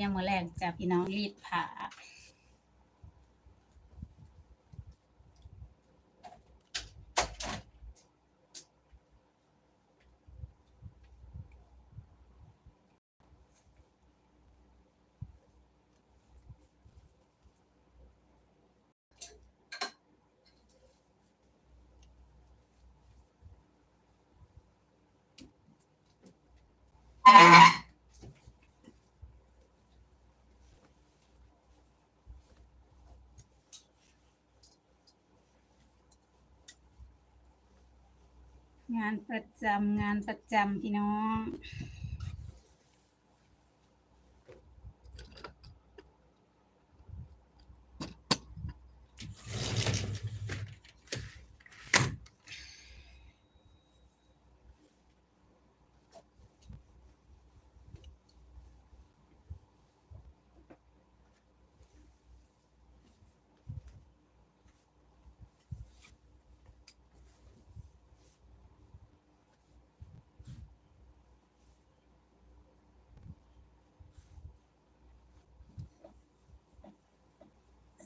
ยังมือแรกจากพี่น้องรีดผ้าๆงานประจำงานประจำพี่น้อง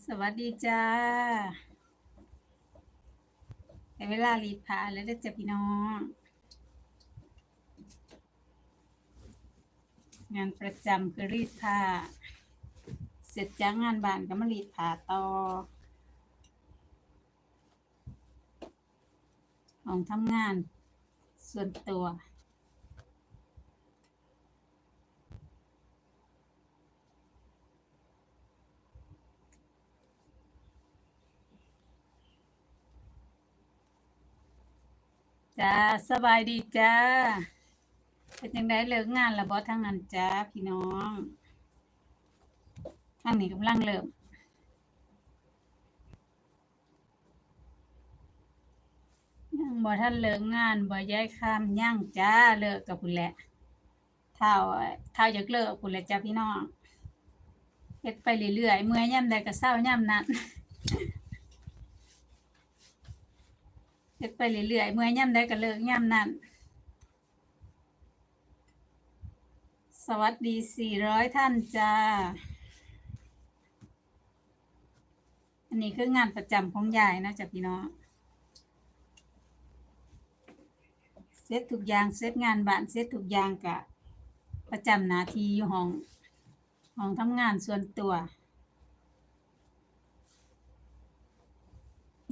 สวัสดีจ้าเวลารีดผ้าแล้วเด้อจ้ะพี่น้อง งานประจำคือรีดผ้า เสร็จจากงานบ้านก็มารีดผ้าต่อของทำงานส่วนตัว จ้าสบายดีจ้าเป็นยังไงเลิกงานแล้วบ่ทั้งนั้นจ้าพี่น้องทางนี้กำลังเริ่มยังบ่ทันเลิกงานบ่ย้ายข้ามย่างจ้าเลิกกับพุ่นแหละเท่าเท่าอยากเลิกพุ่นแหละจ้าพี่น้องเฮ็ดไปเรื่อยๆเมื่อยย่ำใดก็เศร้าย่ำนั้น เฮ็ดไปเรื่อยๆเมื่อยย่ำใดก็เลิกย่ำนั้นสวัสดี 400 ท่านจ้า อันนี้คืองานประจำของยายนะจ๊ะพี่น้องเสร็จทุกอย่างเสร็จงานบ้านเสร็จทุกอย่างกะ ประจำนาทีอยู่ห้องห้องทำงานส่วนตัว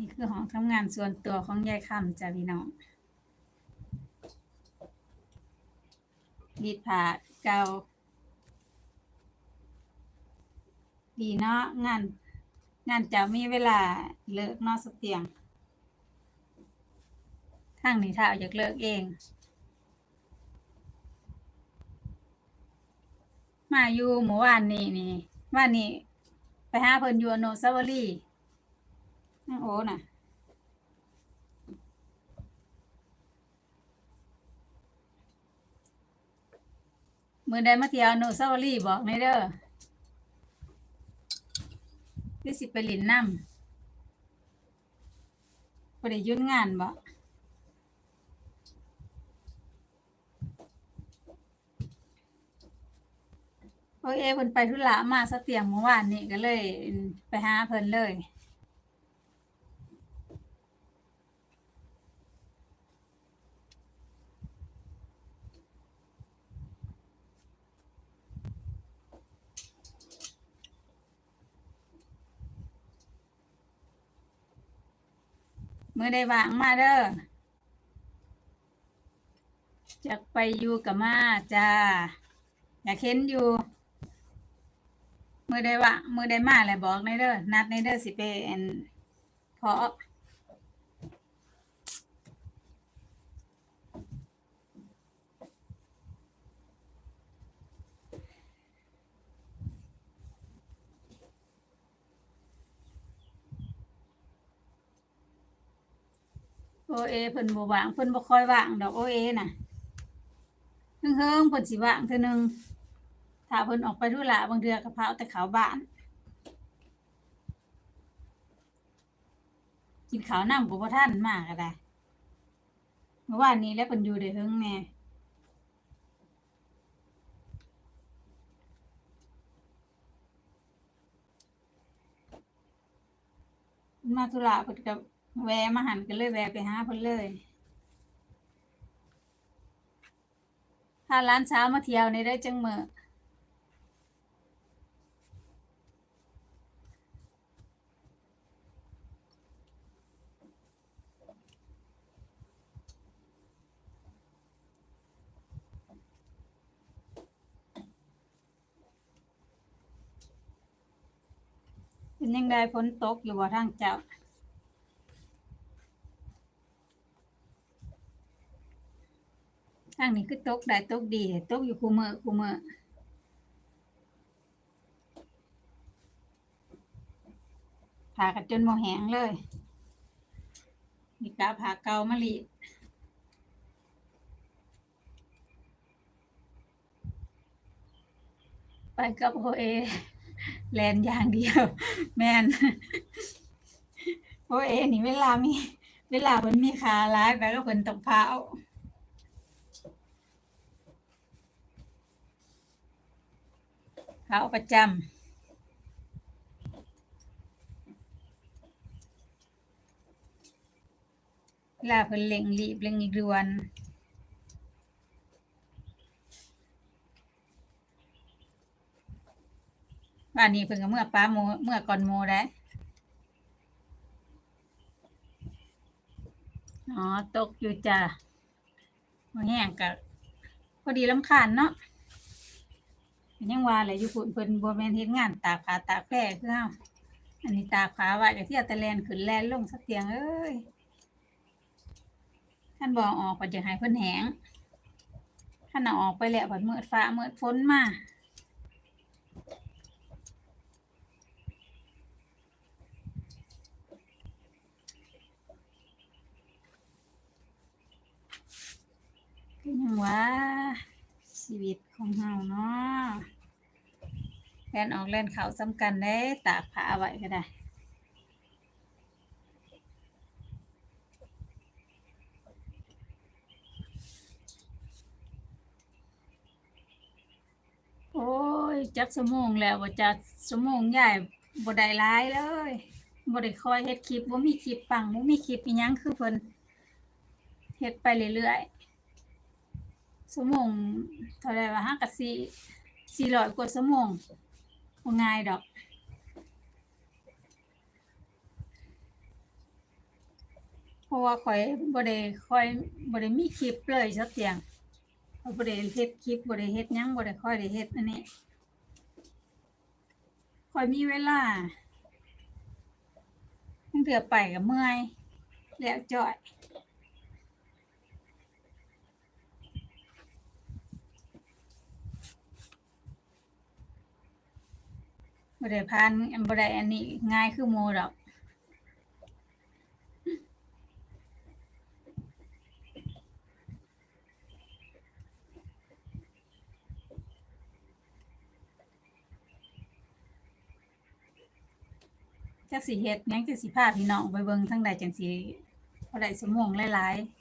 นี่คือห้องทำงานส่วนตัวของยายคำจ้ะพี่น้องรีดผ้าเก่าดีเนาะงาน งานจะมีเวลาเลิกนอกสเตียงทางนี้ถ้าอยากเลิกเอง มาอยู่หมู่บ้านนี้นี่ว่านนี้ไปหาเพิ่นอยู่อโนซาวรี นั่งโอ้น่ะมือใดมาเที่ยวโนซาวารีบอกในอยเด้อที่สิไปหลินน้ำบ่ได้ยุดงานบ่โอเคเพิ่นไปธุระมาสะเตียงเมื่อวานนี้ก็เลย ไปหาเพิ่นเลย มือได้วางมาเด้อจะไปอยู่กับมาจ้าอยากเห็นอยู่มือได้วะมือได้มาเลยบอกในเด้อนัดในเด้อสิเป็นเพราะ โอเอเพิ่นบ่วางเพิ่นบ่คอยว่างดอกโอเอน่ะเฮงเฮงเพิ่นสิว่างเทื่นึงถ้าเพิ่นออกไปทุละบางเดือก็ะาเอาแต่ขาบ้าน กินข้าวน้ำก็บ่ทันมากก็ได้เมื่อวานนี้แล้วเพิ่นอยู่ได้เฮงแน่มาธุระเพิ่นก็ แวะมาหันก็เลยแวะไปหาเพิ่นเลยพาหลานสามาเที่ยวในได้จังเมื้อเป็นยังไงฝนตกอยู่บ่ทางเจ้า ทางนี้คือตกได้ตกดีตกอยู่คูมือคูมือผ่ากันจนโมแหงเลยนี่กาผ่าเกามาลีไปกับโอเอแลนอย่างเดียว แมนโอเอนี่เวลามี เวลามันมีขาร้ายไปก็เพิ่นตกเผา เผาประจำเวลาเพิ่นเร่งรีบเร่งด่วนบ้านนี้เพิ่นก็เมื่อป้าโมเมื่อก่อนโมได้อ๋อ ตกอยู่จ้ะแห้งก็พอดีลำคาญเนาะ ยังว่าแหละอยู่พุ่นเพิ่นบ่แม่นเฮ็ดงานตากผ้าตากแพร่คือเฮาอันนี้ตากผ้าไว้ก็เที่ยวแต่แลนขึ้นแลนลงสักเตียงเอ้ยท่านบอาออกก็จะให้เพิ่นแหงท่านเอาออกไปแล้วบัดมืดฟ้ามืดฝนมาก็ยังว่าชีวิตของเฮา แล่นออกแล่นเขาสำคัญได้ตากผ้าไว้ก็ได้โอ้ยจักสมองแล้วว่าจักสมองใหญ่บ่ได้หลายเลยบ่ได้คอยเฮ็ดคลิปบ่มีคลิปปังบ่มีคลิปอีหยังคือเพิ่นเฮ็ดไปเรื่อยๆชั่วโมงเท่าไรวะห้ากับสี่สี่ร้อยกว่าชั่วโมง บ่ง่ายดอกเพราะว่าข่อยบ่ได้ค่อยบ่ได้มีคลิปเลยสักเที่ยงข้อยบ่ได้เฮ็ดคลิปบ่ได้เฮ็ดหยังบ่ได้ค่อยได้เฮ็ดอันนี้ค่อยมีเวลาบางเทื่อไปก็เมื่อยแล้วจ้อย บ่ได้ผ่านบ่ได้อันนี้ง่ายคือหมู่ดอกจักสิเฮ็ดหยังจักสิพาพี่น้องไปเบิ่งทางใดจังสิบ่ได้สมองหลายๆ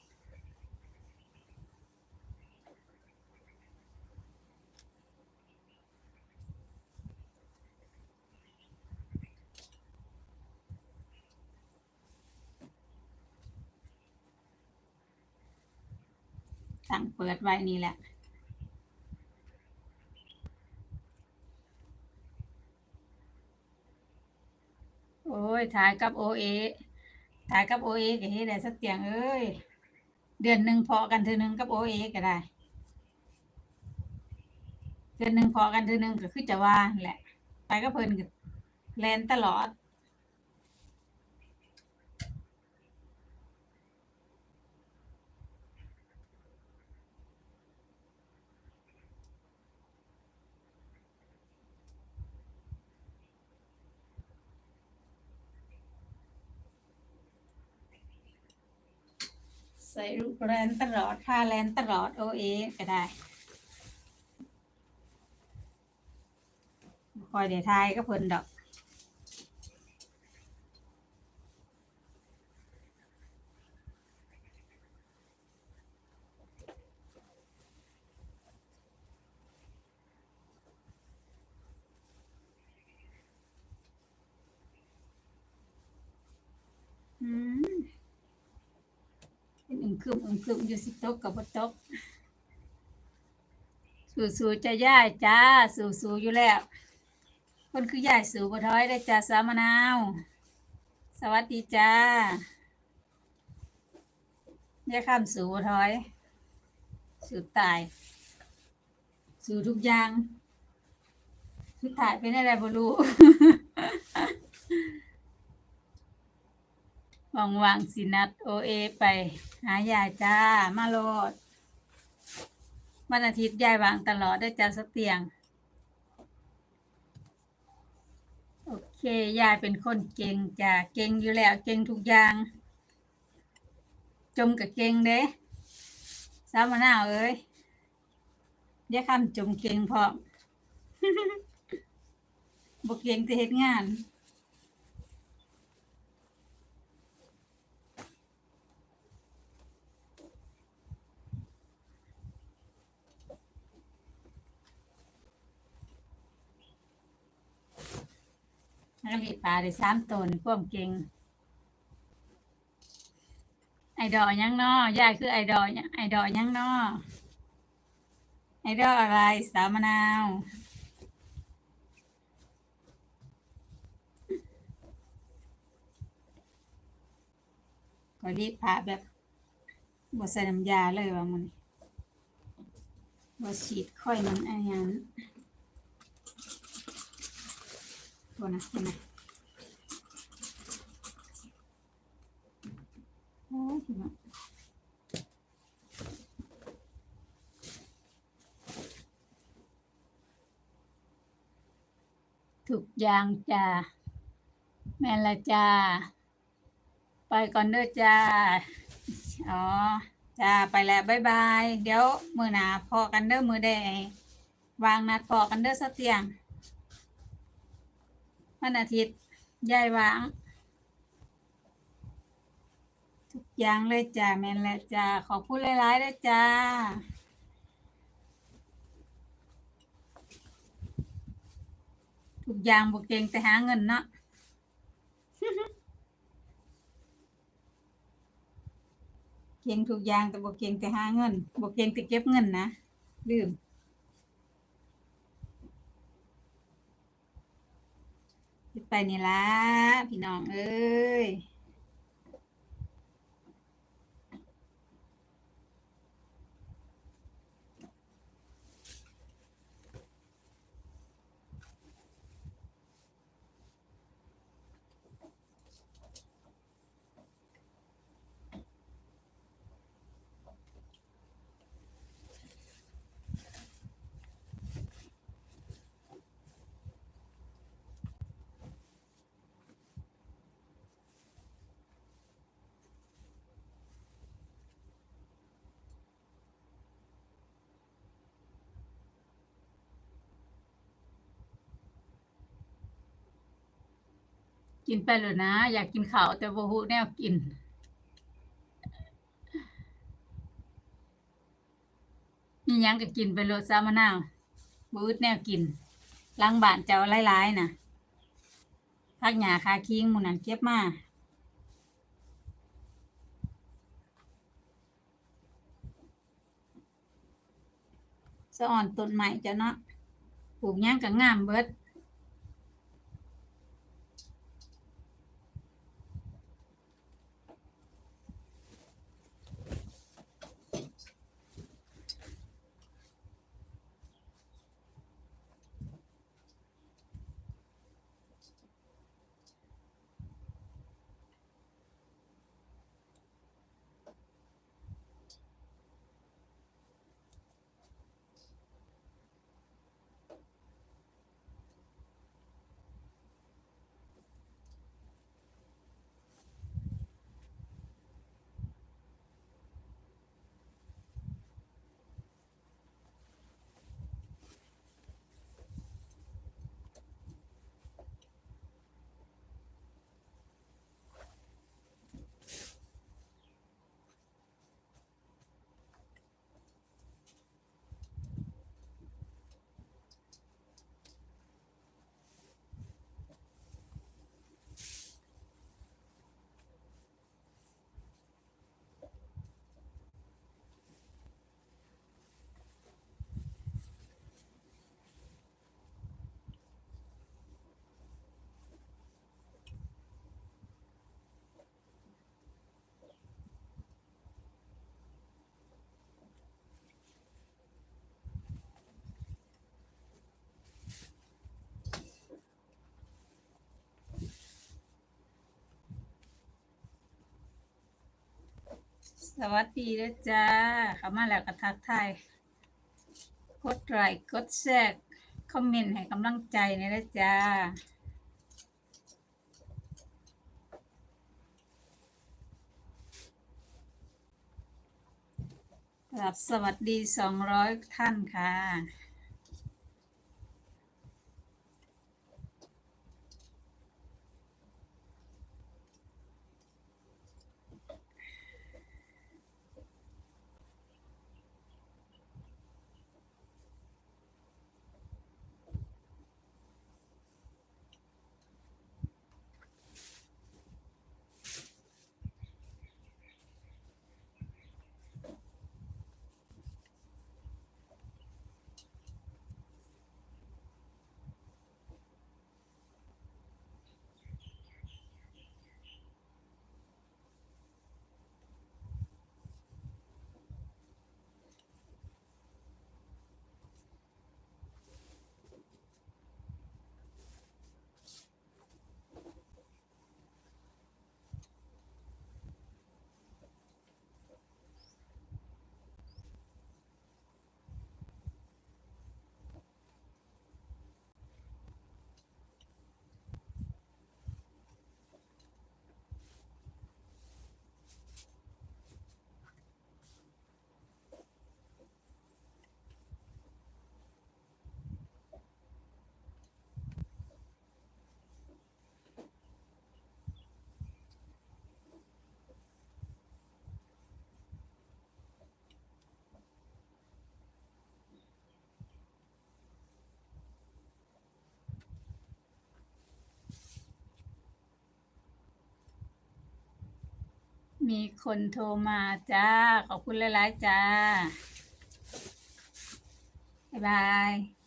เปิดไว้นี่แหละโอ้ยถ่ายกับโอเอถ่ายกับโอเอก็เฮ็ดได้สักเตียงเอ้ย เดือนหนึ่งพอกันเทือหนึงกับโอเอก็ได้ เดือนหนึ่งพอกันเทือหนึงก็คือจะว่าแหละ ไปกับเพลินก็แลนตลอด ส่ลูกแลนตลอดพาแลนตลอดโอเอก็ได้คอยเดี๋ยวทายก็เพิ่นดอก อืม เป็นอึมครึมอึมครึมอยู่สิตกกับบตกสู้ๆจะย่ายจ้าสู้ๆอยู่แล้ว คนคือย่ายสู่บ่ท้อยได้จ้าสามะนาว สวัสดีจ้าย่าข้ามสู่บ่ท้อย สู่ตาย สู่ทุกอย่างสุดท้ายเป็นอะไรบ่รู้ วังวางๆสินัดโอเอไป หายายจ้า มาโลดวันอาทิตย์ยายวางตลอดได้จ้าสเตียง โอเค ยายเป็นคนเก่งจ้ะเก่งอยู่แล้ว เก่งทุกอย่าง จมกับเก่งเด้สามมะนาวเอ้ยยาคำจมเก่งพร้อมบ่เก่งแต่เฮ็ดงาน นักเรีปลาได้สามตนพวกเก่งไอดอยังนอยายคือไอดอลยังไอดอยังนอไอดออะไรสาวมะนาวก็รีบพาแบบบใส่น้ำยาเลยว่ามันบวฉีดค่อยมันอันนั้น ตัวนะเห็นไหมโอ้ยเห็นไหถูกยางจ้าแม่นละจ้า ไปก่อนเด้อจ้า อ๋อ จ้า ไปแล้วบ๊ายบาย เดี๋ยว มือหนาพอกันเด้อมือแดงวางนัดพอกันเด้อสักเตียง วันอาทิตย์ยายวาง ทุกอย่างเลยจ้าแม่นและจ้าขอบคุณหลายๆด้วยจ้าทุกอย่างบกเก่งแต่หาเงินเนาะเก่งทุกอย่างแต่บ่เก่งแต่หาเงินบ่เก่งแต่เก็บเงินนะลืม ไปนี่ละพี่น้องเอ้ย กินไปเลยนะ อยากกินข้าวแต่บ่ฮู้แนวกิน มีหยังก็กินไปโลดซามะนาวบ่อึดแนวกินล้างบ้านเจ้าหลายๆนะพักหญ้าคาคิงหมู่นั้นเก็บมาสะอ่อนต้นไม้เจ้าเนาะปลูกหยังก็งามเบิด สวัสดีด้วยจ้าเข้ามาแล้วก็ทักทายกดไลค์กดแชร์คอมเมนต์ให้กำลังใจนะนะจ้าครับสวัสดีสองร้อยท่านค่ะ มีคนโทรมาจ้า ขอบคุณหลายๆจ้า บ๊ายบาย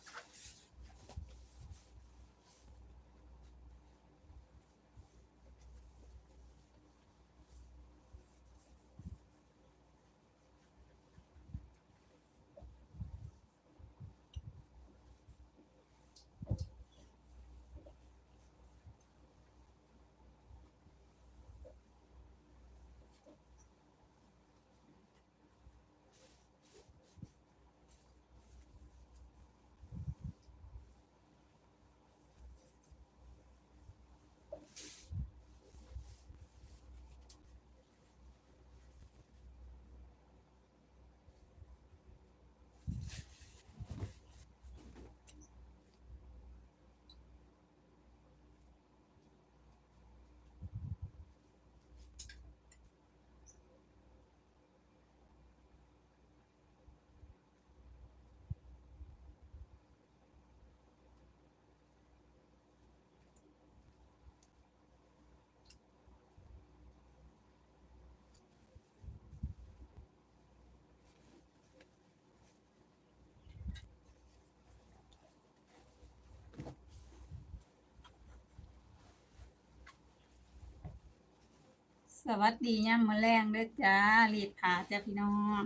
สวัสดีย่ามะแรงเด้อจ้ารีดผาจ้าพี่น้อง